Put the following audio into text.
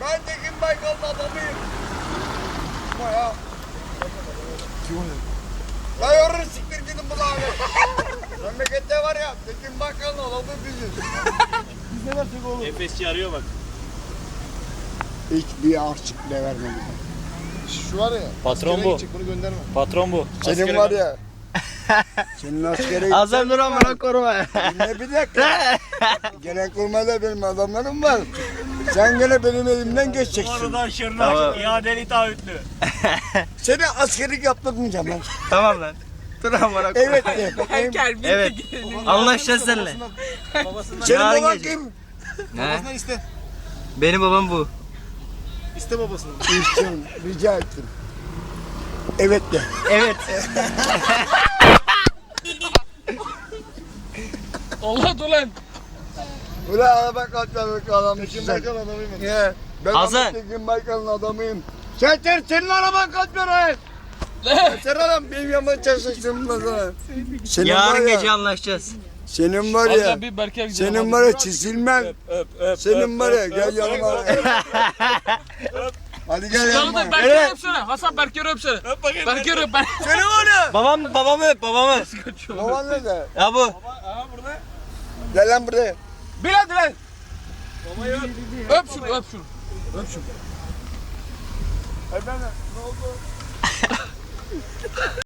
Ben Tekin Baykal'ın adamıyım. Ama ya. Ya yorun siktir gidin bu abi. Memlekette var ya Tekin Baykal'ın adamı biziz. Biz ne versek oğlum? Efesçi arıyor bak. Hiçbir arsık bile vermedim. Şu var ya. Patron bu. gidecek, Bunu gönderme. Patron bu. Senin Askere var ya. Senin askere Azam dur amına koruma. Ne bir dakika. Genelkurmayda benim adamlarım var. Sen gene benim elimden geçeceksin. Oradan şırnak. Tamam. İadeli taahhütlü. Seni askerlik yaptırmayacağım ben. tamam lan. Dur amına koruma. Evet de. Bakayım. Evet. Anlaşacağız seninle. Senin Yarın baban kim? Ne? Babasına iste. Benim babam bu. İste babasını. İstim, rica ettim. Evet de. Evet. Allah dur lan. Ulan araba kaçmadık adammışsın Tekin sen. Baykal adamıyım ben. Ya, ben Hasan. Ahmet Tekin Baykal'ın adamıyım. Sen, sen senin araban kaçmıyor lan. Sen adam benim yanıma çalıştın mı sana? Senin Yarın var ya, gece anlaşacağız. Senin var ya, Hasan bir Berker gidelim. senin var ya çizilmem. Öp öp. Senin var ya, gel yanıma. Hadi gel Yanında yanıma. Berker'i öpsene. Hasan Berker'i öpsene. Öp bakayım. Berker'i öp. Ben... Senin var ya. Babam babamı öp babamı. Baban nerede? Ya bu. Aha burada. Gel lan buraya. Hadi lan. Babayı öp. Öp şunu öp şunu. Efendim, ne oldu?